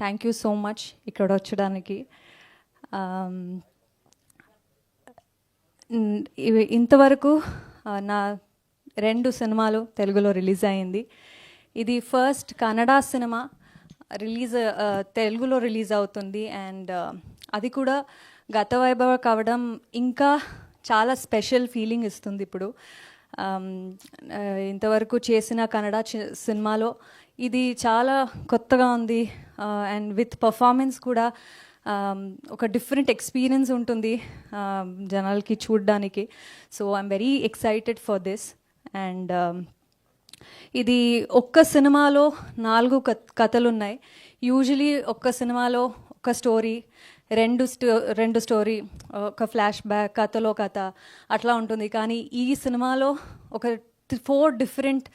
Thank you so much ఇక్కడ వచ్చడానికి. Um, ఇవి ఇంతవరకు నా రెండు సినిమాలు తెలుగులో రిలీజ్ అయింది. ఇది ఫస్ట్ కన్నడ సినిమా రిలీజ్ తెలుగులో రిలీజ్ అవుతుంది. అండ్ అది కూడా గత వైభవ కావడం ఇంకా చాలా స్పెషల్ ఫీలింగ్ ఇస్తుంది ఇప్పుడు. Um, ఇంతవరకు చేసిన కన్నడ సినిమాలో ఇది చాలా కొత్తగా ఉంది అండ్ విత్ పర్ఫార్మెన్స్ కూడా ఒక డిఫరెంట్ ఎక్స్పీరియన్స్ ఉంటుంది జనాలకి చూడడానికి. So I'm very excited for this and ఇది ఒక్క సినిమాలో నాలుగు కథ- కథలు ఉన్నాయి యూజువలీ ఒక్క సినిమాలో ఒక స్టోరీ రెండు స్టో రెండు స్టోరీ ఒక ఫ్లాష్ బ్యాక్ కథలో కథ అట్లా ఉంటుంది. కానీ ఈ సినిమాలో ఒక four different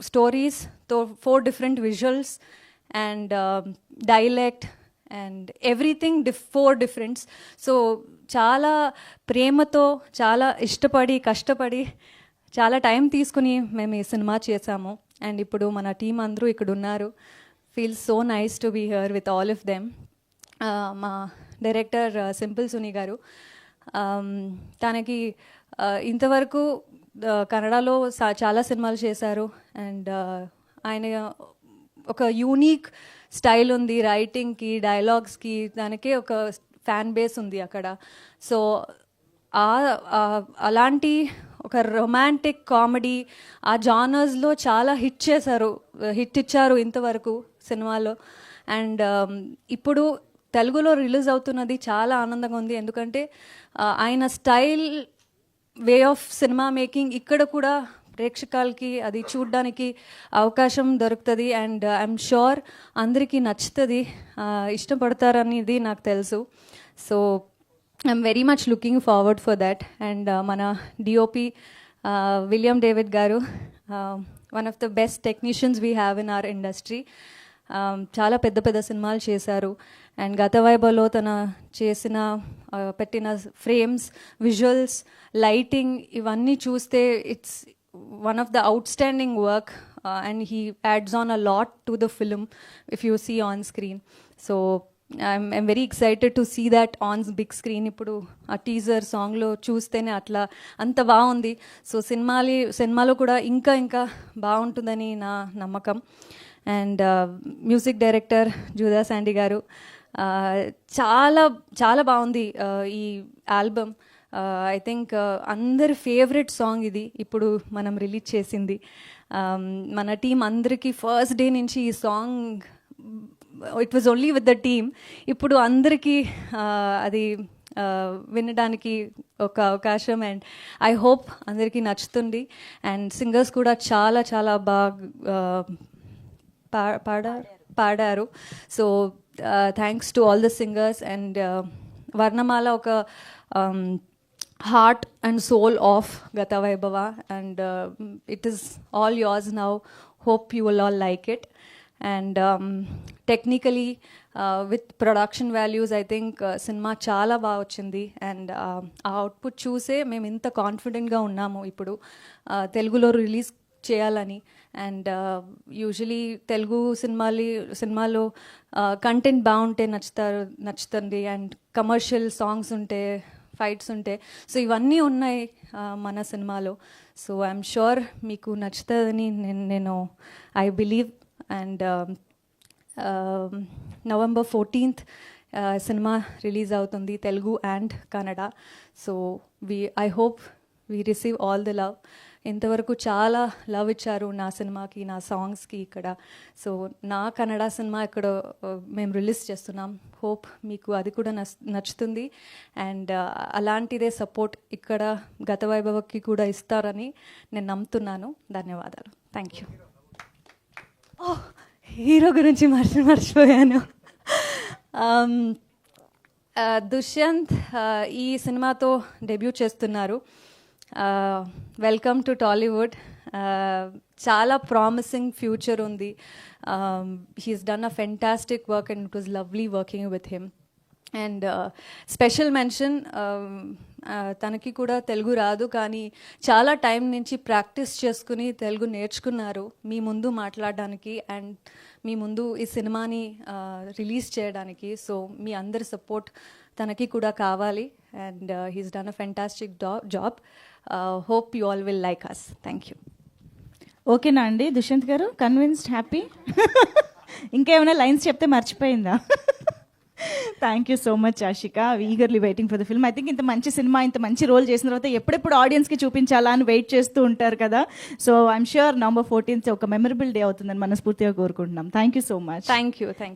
స్టోరీస్తో four different visuals and dialect and everything diff four differents so చాలా ప్రేమతో చాలా ఇష్టపడి కష్టపడి చాలా టైం తీసుకుని మేము ఈ సినిమా చేసాము. అండ్ ఇప్పుడు మన టీం అందరూ ఇక్కడ ఉన్నారు feel so nice to be here with all of them మా డైరెక్టర్ సింపుల్ సునీ గారు. Um, తనకి uh, ఇంతవరకు కన్నడలో సా- చాలా సినిమాలు చేశారు. అండ్ ఆయన ఒక యూనిక్ స్టైల్ ఉంది. రైటింగ్కి డైలాగ్స్కి దానికే ఒక ఫ్యాన్ బేస్ ఉంది అక్కడ. సో ఆ- అలాంటి ఒక రొమాంటిక్ కామెడీ ఆ జానర్స్లో చాలా హిట్ చేశారు. హిట్ ఇచ్చారు ఇంతవరకు సినిమాలో. అండ్ ఇప్పుడు తెలుగులో రిలీజ్ అవుతున్నది చాలా ఆనందంగా ఉంది. ఎందుకంటే ఆయన style way of cinema making ఇక్కడ కూడా ప్రేక్షకులకి అది చూడడానికి అవకాశం దొరుకుతుంది. అండ్ uh, ఐఎమ్ షూర్ అందరికీ నచ్చుతుంది. ఇష్టపడతారనేది నాకు తెలుసు. So I'm very much looking forward for that and uh, మన DOP William David garu one of the best technicians we have in our industry చాలా పెద్ద పెద్ద సినిమాలు చేశారు. అండ్ గత వైభవలో తన చేసిన పెట్టిన ఫ్రేమ్స్ విజువల్స్ లైటింగ్ ఇవన్నీ చూస్తే it's one of the outstanding work and he adds on a lot to the film if you see on screen so I'm I'm very excited to see that on big screen ఇప్పుడు ఆ teaser సాంగ్లో చూస్తేనే అట్లా అంత బాగుంది. So సినిమాలి సినిమాలో కూడా ఇంకా ఇంకా బాగుంటుందని నా నమ్మకం. And music director Juda Sandy garu. చాలా చాలా బాగుంది ఈ ఆల్బమ్. ఐ థింక్ అందరి ఫేవరెట్ సాంగ్ ఇది ఇప్పుడు మనం రిలీజ్ చేసింది. మన టీం అందరికీ ఫస్ట్ డే నుంచి ఈ song it was only with the team. ఇప్పుడు అందరికీ అది వినడానికి ఒక అవకాశం అండ్ ఐ హోప్ అందరికీ నచ్చుతుంది. అండ్ సింగర్స్ కూడా చాలా చాలా బాగా పా పాడారు పాడారు. So thanks to all the singers and Varnamala ఒక heart and soul of Gatha Vaibhava and it is all yours now hope you will all like it and technically with production values I think cinema చాలా బాగా వచ్చింది. And uh, ఆ output చూసే మేము ఇంత కాన్ఫిడెంట్గా ఉన్నాము ఇప్పుడు. Uh, తెలుగులో రిలీజ్ చేయాలని. అండ్ uh, యూజువలీ తెలుగు సినిమాలు సినిమాలో uh, కంటెంట్ బాగుంటే నచ్చుతారు నచ్చుతుంది. అండ్ కమర్షియల్ సాంగ్స్ ఉంటే ఫైట్స్ ఉంటే. సో ఇవన్నీ ఉన్నాయి uh, మన సినిమాలో. సో ఐఎమ్ షూర్ మీకు నచ్చుతుందని నేను నేను I believe and um, um, November fourteenth cinema release అవుతుంది Telugu and Kannada. So we I hope we receive all the love ఇంతవరకు చాలా లవ్ ఇచ్చారు నా సినిమాకి నా సాంగ్స్కి ఇక్కడ. సో నా కన్నడ సినిమా ఇక్కడ uh, మేము రిలీజ్ చేస్తున్నాం. హోప్ మీకు అది కూడా నచ్చుతుంది. అండ్ uh, అలాంటిదే సపోర్ట్ ఇక్కడ గత వైభవకి కూడా ఇస్తారని నేను నమ్ముతున్నాను. ధన్యవాదాలు. థ్యాంక్ యూ ఓ హీరో గురించి మర్చి మర్చిపోయాను. Um, uh, దుష్యంత్ ఈ సినిమాతో డెబ్యూ చేస్తున్నారు. వెల్కమ్ టు టాలీవుడ్ చాలా ప్రామిసింగ్ ఫ్యూచర్ ఉంది. He's done a fantastic work and it was lovely working with him and special mention తనకి కూడా తెలుగు రాదు కానీ చాలా టైం నుంచి ప్రాక్టీస్ చేసుకుని తెలుగు నేర్చుకున్నారు మీ ముందు మాట్లాడడానికి అండ్ మీ ముందు ఈ సినిమాని uh, రిలీజ్ చేయడానికి. సో మీ అందరి సపోర్ట్ తనకి కూడా కావాలి. And he's done a fantastic job hope you all will like us thank you ఓకేనా అండి దుష్యంత్ గారు కన్విన్స్డ్ హ్యాపీ ఇంకేమైనా లైన్స్ చెప్తే మర్చిపోయిందా? Thank you so much Ashika eagerly waiting for the film I think ఇంత మంచి సినిమా ఇంత మంచి రోల్ చేసిన తర్వాత ఎప్పుడెప్పుడు ఆడియన్స్కి చూపించాలా అని వెయిట్ చేస్తూ ఉంటారు కదా? So I'm sure November fourteenth ఒక మెమరబుల్ డే అవుతుందని మనస్ఫూర్తిగా కోరుకుంటున్నాం. Thank you so much thank you thank